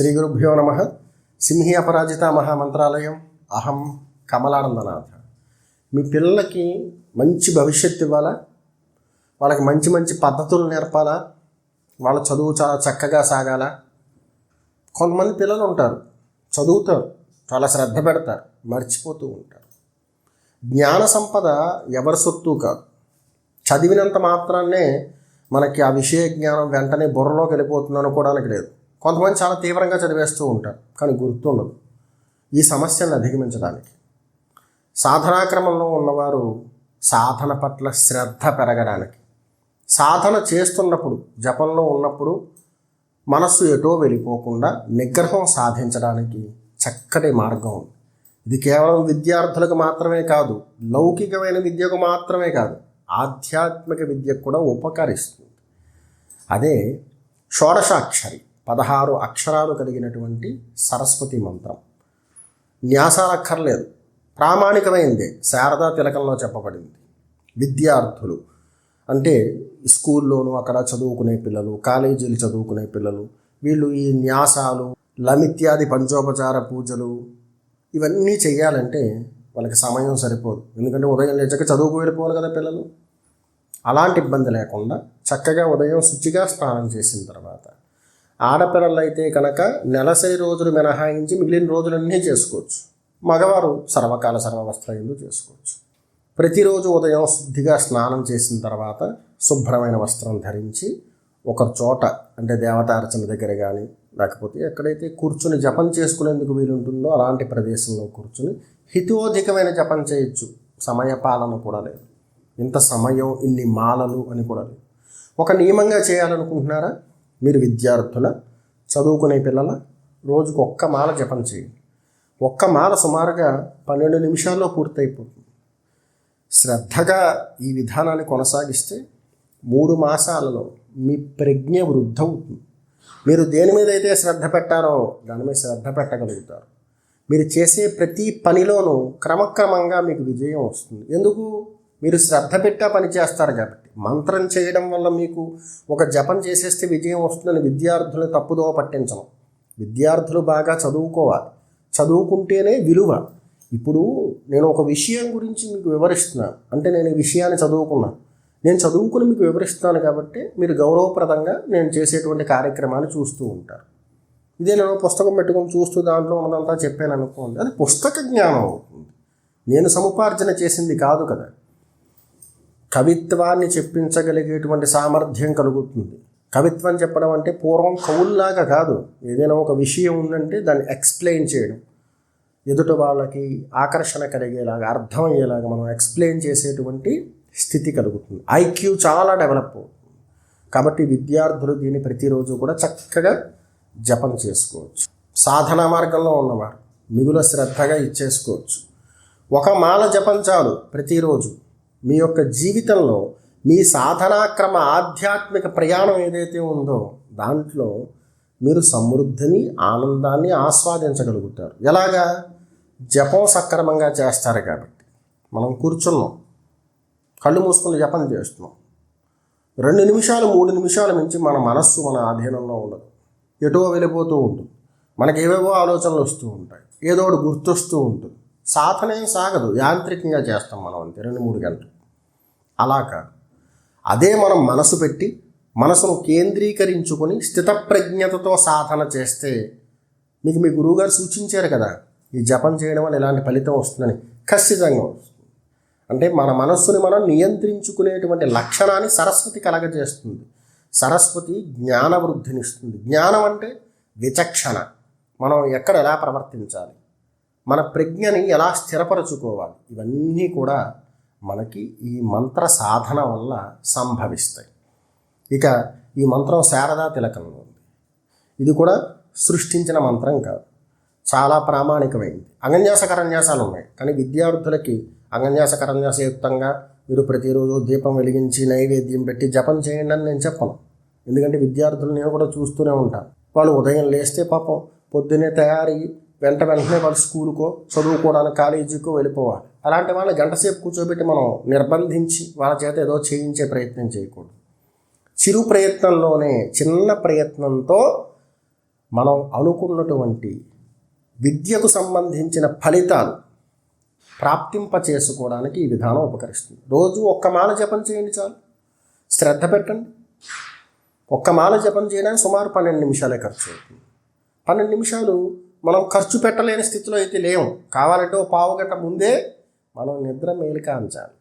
శ్రీ గురుభ్యో నమ. సింహి అపరాజిత మహామంత్రాలయం. అహం కమలానందనాథ. మీ పిల్లలకి మంచి భవిష్యత్తు ఇవ్వాలా? వాళ్ళకి మంచి మంచి పద్ధతులు నేర్పాలా? వాళ్ళ చదువు చాలా చక్కగా సాగాల? కొంతమంది పిల్లలు ఉంటారు చదువుతారు చాలా శ్రద్ధ పెడతారు మర్చిపోతూ ఉంటారు. జ్ఞాన సంపద ఎవరి సొత్తు కాదు. చదివినంత మాత్రాన్నే మనకి ఆ విషయ జ్ఞానం వెంటనే బుర్రలోకి వెళ్ళిపోతుంది అనుకోవడానికి లేదు. కొంతమంది చాలా తీవ్రంగా చదివేస్తూ ఉంటారు కానీ గుర్తుండదు. ఈ సమస్యను అధిగమించడానికి. సాధనాక్రమంలో ఉన్నవారు సాధన పట్ల శ్రద్ధ పెరగడానికి. సాధన చేస్తున్నప్పుడు జపంలో ఉన్నప్పుడు మనస్సు ఎటో వెళ్ళిపోకుండా నిగ్రహం సాధించడానికి చక్కటి మార్గం ఉంది. ఇది కేవలం విద్యార్థులకు మాత్రమే కాదు లౌకికమైన విద్యకు మాత్రమే కాదు ఆధ్యాత్మిక విద్యకు కూడా ఉపకరిస్తుంది. అదే షోడశాక్షరి. పదహారు అక్షరాలు కలిగినటువంటి సరస్వతి మంత్రం. న్యాసాలు అక్కర్లేదు. ప్రామాణికమైందే. శారదా తిలకంలో చెప్పబడింది. విద్యార్థులు. అంటే స్కూల్లోనూ అక్కడ చదువుకునే పిల్లలు కాలేజీలు చదువుకునే పిల్లలు వీళ్ళు ఈ న్యాసాలు లమిత్యాది పంచోపచార పూజలు ఇవన్నీ చేయాలంటే వాళ్ళకి సమయం సరిపోదు. ఎందుకంటే ఉదయం లేచాక చదువుకు వెళ్ళిపోవాలి కదా పిల్లలు. అలాంటి ఇబ్బంది లేకుండా చక్కగా ఉదయం శుచిగా స్నానం చేసిన తర్వాత ఆడపిల్లలు అయితే కనుక నెలసరి రోజులు మినహాయించి మిగిలిన రోజులన్నీ చేసుకోవచ్చు. మగవారు సర్వకాల సర్వవస్త్రయందు చేసుకోవచ్చు. ప్రతిరోజు ఉదయం శుద్ధిగా స్నానం చేసిన తర్వాత శుభ్రమైన వస్త్రం ధరించి ఒక చోట అంటే దేవతార్చన దగ్గర కానీ లేకపోతే ఎక్కడైతే కూర్చుని జపం చేసుకునేందుకు వీలుంటుందో అలాంటి ప్రదేశంలో కూర్చుని హితోధికమైన జపం చేయొచ్చు. సమయపాలన కూడా లేదు. ఇంత సమయం ఇన్ని మాలలు అని కూడా లేదు. ఒక నియమంగా చేయాలనుకుంటున్నారా? మీరు విద్యార్థుల చదువుకునే పిల్లల రోజుకు ఒక్క మాల జపం చేయండి. ఒక్క మాల సుమారుగా పన్నెండు నిమిషాల్లో పూర్తయిపోతుంది. శ్రద్ధగా ఈ విధానాన్ని కొనసాగిస్తే మూడు మాసాలలో మీ ప్రజ్ఞ వృద్ధవుతుంది మీరు దేని మీద అయితే శ్రద్ధ పెట్టారో దాని మీద శ్రద్ధ పెట్టగలుగుతారు. మీరు చేసే ప్రతి పనిలోనూ క్రమక్రమంగా మీకు విజయం వస్తుంది. ఎందుకు? మీరు శ్రద్ధ పెట్టా పని చేస్తారు కాబట్టి. మంత్రం చేయడం వల్ల మీకు ఒక జపం చేసేస్తే విజయం వస్తుందని విద్యార్థులు తప్పుదోవ పట్టించడం విద్యార్థులు బాగా చదువుకోవాలి. చదువుకుంటేనే విలువ. ఇప్పుడు నేను ఒక విషయం గురించి మీకు వివరిస్తున్నాను. అంటే నేను ఈ విషయాన్ని చదువుకున్నాను. నేను చదువుకుని మీకు వివరిస్తున్నాను కాబట్టి మీరు గౌరవప్రదంగా నేను చేసేటువంటి కార్యక్రమాన్ని చూస్తూ ఉంటారు. ఇదే నేను పుస్తకం పెట్టుకొని చూస్తూ దాంట్లో ఉన్నదంతా చెప్పాను అనుకోండి. అది పుస్తక జ్ఞానం అవుతుంది. నేను సముపార్జన చేసింది కాదు కదా. కవిత్వాన్ని చెప్పించగలిగేటువంటి సామర్థ్యం కలుగుతుంది. కవిత్వం చెప్పడం అంటే పూర్వం కవుల్లాగా కాదు. ఏదైనా ఒక విషయం ఉందంటే దాన్ని ఎక్స్ప్లెయిన్ చేయడం. ఎదుట వాళ్ళకి ఆకర్షణ కలిగేలాగా అర్థమయ్యేలాగా మనం ఎక్స్ప్లెయిన్ చేసేటువంటి స్థితి కలుగుతుంది. ఐక్యూ చాలా డెవలప్ అవుతుంది. కాబట్టి విద్యార్థులు దీన్ని ప్రతిరోజు కూడా చక్కగా జపం చేసుకోవచ్చు. సాధనా మార్గంలో ఉన్నవారు మిగుల శ్రద్ధగా ఇచ్చేసుకోవచ్చు. ఒక మాల జపం చాలు ప్రతిరోజు. మీ యొక్క జీవితంలో మీ సాధనాక్రమ ఆధ్యాత్మిక ప్రయాణం ఏదైతే ఉందో దాంట్లో మీరు సమృద్ధిని ఆనందాన్ని ఆస్వాదించగలుగుతారు. ఎలాగా? జపం సక్రమంగా చేస్తారు కాబట్టి. మనం కూర్చున్నాం. కళ్ళు మూసుకుని జపం చేస్తున్నాం. రెండు నిమిషాలు మూడు నిమిషాల మించి మన మనస్సు మన ఆధీనంలో ఉండదు. ఎటో వెళ్ళిపోతూ ఉంటుంది. మనకి ఏవేవో ఆలోచనలు వస్తూ ఉంటాయి. ఏదో ఒకటి గుర్తొస్తూ ఉంటుంది. సాధనయం సాగదు. యాంత్రికంగా చేస్తాం మనం అంతే. రెండు మూడు గంటలు. అలా కాదు. అదే మనం మనసు పెట్టి మనసును కేంద్రీకరించుకొని స్థితప్రజ్ఞతతో సాధన చేస్తే మీకు మీ గురువుగారు సూచించారు కదా ఈ జపం చేయడం వల్ల ఇలాంటి ఫలితం వస్తుందని. ఖచ్చితంగా వస్తుంది. అంటే మన మనస్సుని మనం నియంత్రించుకునేటువంటి లక్షణాన్ని సరస్వతి కలగజేస్తుంది. సరస్వతి జ్ఞాన వృద్ధినిస్తుంది జ్ఞానం అంటే విచక్షణ. మనం ఎక్కడ ఎలా ప్రవర్తించాలి? మన ప్రజ్ఞని ఎలా స్థిరపరచుకోవాలి? ఇవన్నీ కూడా మనకి ఈ మంత్ర సాధన వల్ల సంభవిస్తాయి. ఇక ఈ మంత్రం శారదా తిలకంలో ఉంది. ఇది కూడా సృష్టించిన మంత్రం కాదు. చాలా ప్రామాణికమైంది. అంగన్యాస కరన్యాసాలు ఉన్నాయి. కానీ విద్యార్థులకి అంగన్యాస కరన్యాసయుక్తంగా మీరు ప్రతిరోజు దీపం వెలిగించి నైవేద్యం పెట్టి జపం చేయండి అని నేను చెప్పను. ఎందుకంటే విద్యార్థులు నేను కూడా చూస్తూనే ఉంటాను. వాళ్ళు ఉదయం లేస్తే పాపం పొద్దున్నే తయారీ వెంట వెంటనే వాళ్ళు స్కూల్కో చదువుకోవడానికి కాలేజీకో వెళ్ళిపోవాలి. అలాంటి వాళ్ళని గంటసేపు కూర్చోబెట్టి మనం నిర్బంధించి వాళ్ళ చేత ఏదో చేయించే ప్రయత్నం చేయకూడదు. చిరు ప్రయత్నంలోనే చిన్న ప్రయత్నంతో మనం అనుకున్నటువంటి విద్యకు సంబంధించిన ఫలితాలు ప్రాప్తింప చేసుకోవడానికి ఈ విధానం ఉపకరిస్తుంది. రోజు ఒక్క మాల జపం చేయండి చాలు. శ్రద్ధ పెట్టండి. ఒక్క మాల జపం చేయడానికి సుమారు పన్నెండు నిమిషాలే ఖర్చు అవుతుంది. పన్నెండు నిమిషాలు మనం ఖర్చు పెట్టలేని స్థితిలో అయితే లేము కావాలంటే ఓ పావు గంట ముందే మనం నిద్ర మేలుకాంచాలి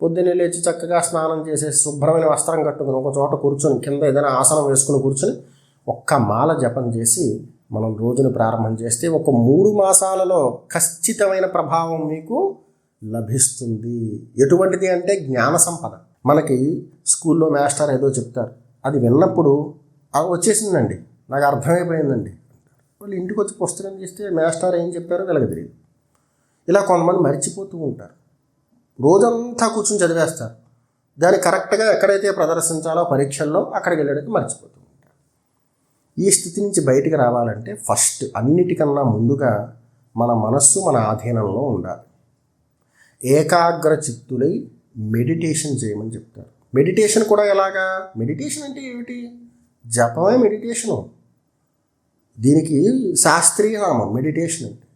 పొద్దున్నే లేచి చక్కగా స్నానం చేసేసి శుభ్రమైన వస్త్రం కట్టుకుని ఒక చోట కూర్చొని కింద ఏదైనా ఆసనం వేసుకుని కూర్చొని ఒక్క మాల జపం చేసి మనం రోజును ప్రారంభం చేస్తే ఒక మూడు మాసాలలో ఖచ్చితమైన ప్రభావం మీకు లభిస్తుంది. ఎటువంటిది అంటే జ్ఞాన సంపద. మనకి స్కూల్లో మాస్టర్ ఏదో చెప్తారు. అది విన్నప్పుడు అది వచ్చేసిందండి. నాకు అర్థమైపోయిందండి. వాళ్ళు ఇంటికి వచ్చి పుస్తకం చేస్తే మాస్టర్ ఏం చెప్పారో వీళ్ళకి తెలియదు. ఇలా కొంతమంది మర్చిపోతూ ఉంటారు. రోజంతా కూర్చొని చదివేస్తారు. దాన్ని కరెక్ట్గా ఎక్కడైతే ప్రదర్శించాలో పరీక్షల్లో అక్కడికి వెళ్ళడానికి మర్చిపోతూ ఉంటారు. ఈ స్థితి నుంచి బయటికి రావాలంటే ఫస్ట్ అన్నిటికన్నా ముందుగా మన మనస్సు మన ఆధీనంలో ఉండాలి. ఏకాగ్ర చిత్తులై మెడిటేషన్ చేయమని చెప్తారు. మెడిటేషన్ కూడా ఎలాగా? మెడిటేషన్ అంటే ఏమిటి? జపమే మెడిటేషను. దీనికి శాస్త్రీయ నామం మెడిటేషన్ అంటే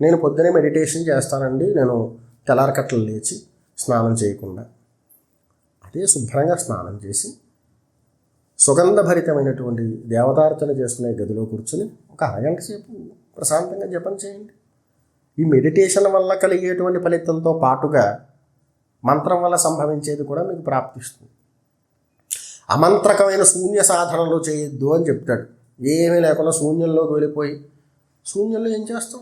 నేను పొద్దునే మెడిటేషన్ చేస్తానండి. నేను తెల్లారకట్టలు లేచి స్నానం చేయకుండా. అదే శుభ్రంగా స్నానం చేసి సుగంధభరితమైనటువంటి దేవతార్చన చేసుకునే గదిలో కూర్చొని ఒక అరగంట సేపు ప్రశాంతంగా జపం చేయండి. ఈ మెడిటేషన్ వల్ల కలిగేటువంటి ఫలితంతో పాటుగా మంత్రం వల్ల సంభవించేది కూడా మీకు ప్రాప్తిస్తుంది. అమంత్రకమైన శూన్య సాధనలు చేయొద్దు అని చెప్తాడు. ఏమీ లేకుండా శూన్యంలోకి వెళ్ళిపోయి శూన్యంలో ఏం చేస్తాం?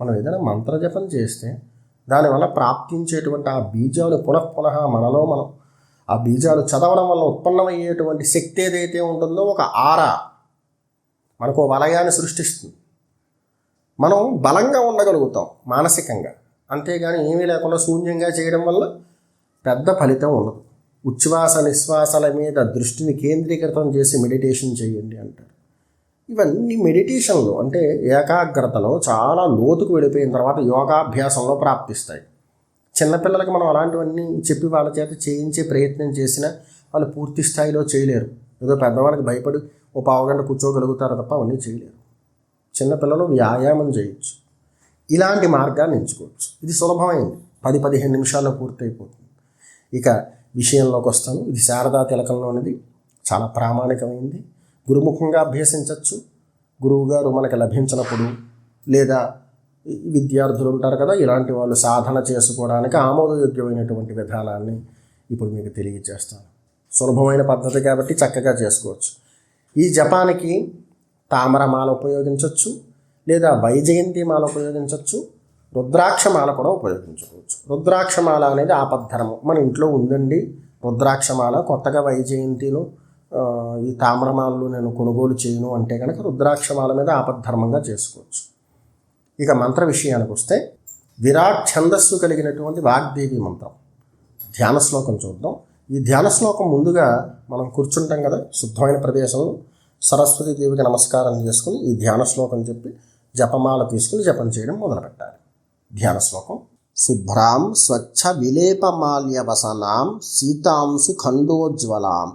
మనం ఏదైనా మంత్రజపం చేస్తే దానివల్ల ప్రాప్తించేటువంటి ఆ బీజాలు పునః పునః మనలో మనం ఆ బీజాలు చదవడం వల్ల ఉత్పన్నమయ్యేటువంటి శక్తి ఏదైతే ఉంటుందో ఒక ఆరా మనకు వలయాన్ని సృష్టిస్తుంది. మనం బలంగా ఉండగలుగుతాం మానసికంగా. అంతేగాని ఏమీ లేకుండా శూన్యంగా చేయడం వల్ల పెద్ద ఫలితం ఉండదు. ఉచ్ఛ్వాస నిశ్వాసాల మీద దృష్టిని కేంద్రీకృతం చేసి మెడిటేషన్ చేయండి అంటారు. ఇవన్నీ మెడిటేషన్లో అంటే ఏకాగ్రతలో చాలా లోతుకు వెళ్ళిపోయిన తర్వాత యోగాభ్యాసంలో ప్రాప్తిస్తాయి. చిన్నపిల్లలకి మనం అలాంటివన్నీ చెప్పి వాళ్ళ చేత చేయించే ప్రయత్నం చేసినా వాళ్ళు పూర్తి స్థాయిలో చేయలేరు. ఏదో పెద్దవాళ్ళకి భయపడి ఓ పావుగంట కూర్చోగలుగుతారు తప్ప అవన్నీ చేయలేరు. చిన్నపిల్లలు వ్యాయామం చేయొచ్చు. ఇలాంటి మార్గాన్ని ఎంచుకోవచ్చు. ఇది సులభమైంది. పది పదిహేను నిమిషాల్లో పూర్తయిపోతుంది. ఇక విషయంలోకి వస్తాను. ఇది శారదా తిలకంలోనిది చాలా ప్రామాణికమైంది. గురుముఖంగా అభ్యసించవచ్చు గురువుగారు మనకి లభించినప్పుడు లేదా విద్యార్థులు ఉంటారు కదా ఇలాంటి వాళ్ళు సాధన చేసుకోవడానికి ఆమోదయోగ్యమైనటువంటి విధానాన్ని ఇప్పుడు మీకు తెలియజేస్తాను. సులభమైన పద్ధతి కాబట్టి చక్కగా చేసుకోవచ్చు. ఈ జపానికి తామరమాల ఉపయోగించవచ్చు లేదా వైజయంతి మాల ఉపయోగించవచ్చు రుద్రాక్షమాల కూడా ఉపయోగించుకోవచ్చు. రుద్రాక్షమాల అనేది ఆపద్ధర్మం. మన ఇంట్లో ఉందండి రుద్రాక్షమాల. కొత్తగా వైజయంతిను ఈ తామ్రమాలను నేను కొనుగోలు చేయను అంటే కనుక రుద్రాక్షమాల మీద ఆపద్ధర్మంగా చేసుకోవచ్చు. ఇక మంత్ర విషయానికి వస్తే విరాట్ ఛందస్సు కలిగినటువంటి వాగ్దేవి మంత్రం. ధ్యాన శ్లోకం చూద్దాం. ఈ ధ్యాన శ్లోకం ముందుగా మనం కూర్చుంటాం కదా శుద్ధమైన ప్రదేశంలో. సరస్వతి దేవికి నమస్కారం చేసుకుని ఈ ధ్యాన శ్లోకం చెప్పి జపమాల తీసుకుని జపం చేయడం మొదలుపెట్టాలి. ధ్యాన శ్లోకం. శుభ్రాం స్వచ్ఛ విలేపమాల్యవసనాం సీతాంశు ఖండోజ్వలాం.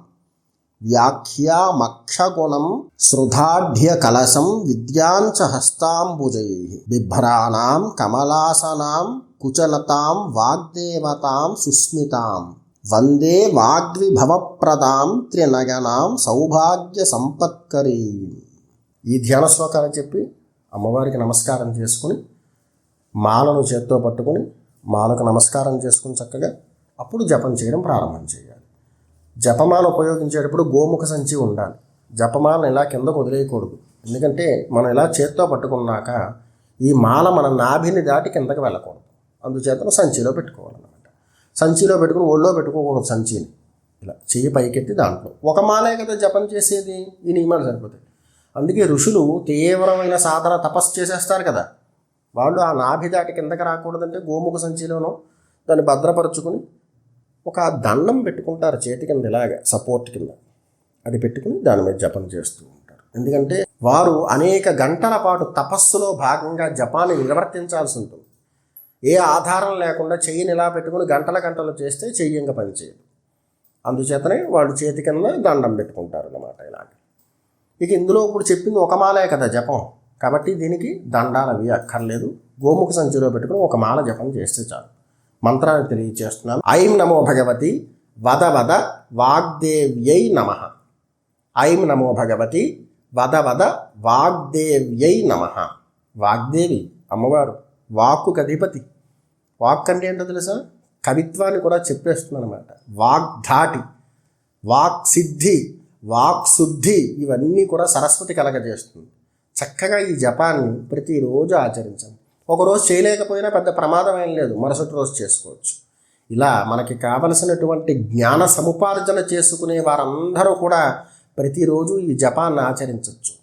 వ్యాఖ్యామక్షగుణం శ్రుధాఢ్య కలశం విద్యాంచ హస్తాంబుజై. బిభ్రాణాం కమలాసనాం కుచలతాం వాగ్దేవతాం సుస్మితాం. వందే వాగ్విభవప్రదాం త్రినయనాం సౌభాగ్య సంపత్కరీ ఈ ధ్యాన శ్లోకాన్ని చెప్పి అమ్మవారికి నమస్కారం చేసుకుని మాలను చేత్తో పట్టుకుని మాలకు నమస్కారం చేసుకుని చక్కగా అప్పుడు జపం చేయడం ప్రారంభం చేయాలి. జపమాల ఉపయోగించేటప్పుడు గోముఖ సంచి ఉండాలి. జపమాలను ఇలా కిందకు వదిలేయకూడదు. ఎందుకంటే మనం ఇలా చేత్తో పట్టుకున్నాక ఈ మాల మన నాభిని దాటి కిందకి వెళ్ళకూడదు. అందుచేత సంచిలో పెట్టుకోవాలన్నమాట. సంచిలో పెట్టుకుని ఒళ్ళో పెట్టుకోకూడదు సంచిని. ఇలా చేయి పైకెత్తి దాంట్లో. ఒక మాలే కదా జపం చేసేది. ఈ నియమాలు సరిపోతాయి. అందుకే ఋషులు తీవ్రమైన సాధన తపస్సు చేసేస్తారు కదా. వాళ్ళు ఆ నాభి దాటి కిందకి రాకూడదంటే గోముఖ సంచిలోనో దాన్ని భద్రపరుచుకుని ఒక దండం పెట్టుకుంటారు చేతి కింద ఇలాగ సపోర్ట్ కింద. అది పెట్టుకుని దాని మీద జపం చేస్తూ ఉంటారు. ఎందుకంటే వారు అనేక గంటల పాటు తపస్సులో భాగంగా జపాన్ని నిర్వర్తించాల్సి ఉంటుంది. ఏ ఆధారం లేకుండా చెయ్యిని ఇలా పెట్టుకుని గంటల గంటలు చేస్తే చెయ్యి ఇంకా పనిచేయదు. అందుచేతనే వాళ్ళు చేతి కింద దండం పెట్టుకుంటారు అన్నమాట ఇలాగ. ఇక ఇందులో ఇప్పుడు చెప్పింది ఒక మాలే కదా జపం. కాబట్టి దీనికి దండాలు అవి అక్కర్లేదు. గోముఖ సంచిలో పెట్టుకుని ఒక మాల జపం చేస్తే చాలు. మంత్రాన్ని తెలియచేస్తున్నాను. ఐం నమో భగవతి వద వద వాగ్దేవ్యై నమ. ఐం నమో భగవతి వద వద వాగ్దేవ్యై నమ. వాగ్దేవి అమ్మవారు వాక్కు అధిపతి వాక్ అంటే ఏంటో తెలుసా? కవిత్వాన్ని కూడా చెప్పేస్తుంది అనమాట వాగ్ధాటి వాక్ సిద్ధి వాక్ శుద్ధి ఇవన్నీ కూడా సరస్వతి కలగజేస్తుంది. చక్కగా ఈ జపాన్ని ప్రతిరోజు ఆచరించండి ఒకరోజు చేయలేకపోయినా పెద్ద ప్రమాదం ఏం లేదు. మరుసటి రోజు చేసుకోవచ్చు. ఇలా మనకి కావలసినటువంటి జ్ఞాన సముపార్జన చేసుకునే వారందరూ కూడా ప్రతిరోజు ఈ జపాన్ని ఆచరించవచ్చు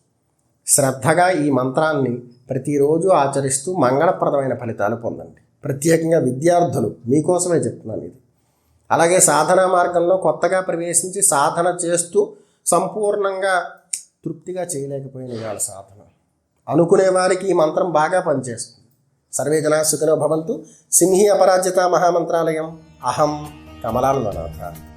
శ్రద్ధగా ఈ మంత్రాన్ని ప్రతిరోజు ఆచరిస్తూ మంగళప్రదమైన ఫలితాలు పొందండి. ప్రత్యేకంగా విద్యార్థులు మీకోసమే చెప్తున్నాను ఇది. అలాగే సాధనా మార్గంలో కొత్తగా ప్రవేశించి సాధన చేస్తూ సంపూర్ణంగా తృప్తిగా చేయలేకపోయిన వాళ్ళ సాధన. అనుకునే వారికి ఈ మంత్రం బాగా పనిచేస్తుంది. సర్వే జనా సుఖినో భవంతు. సింహి అపరాజిత మహామంత్రాలయం. అహం కమలానందనాథ.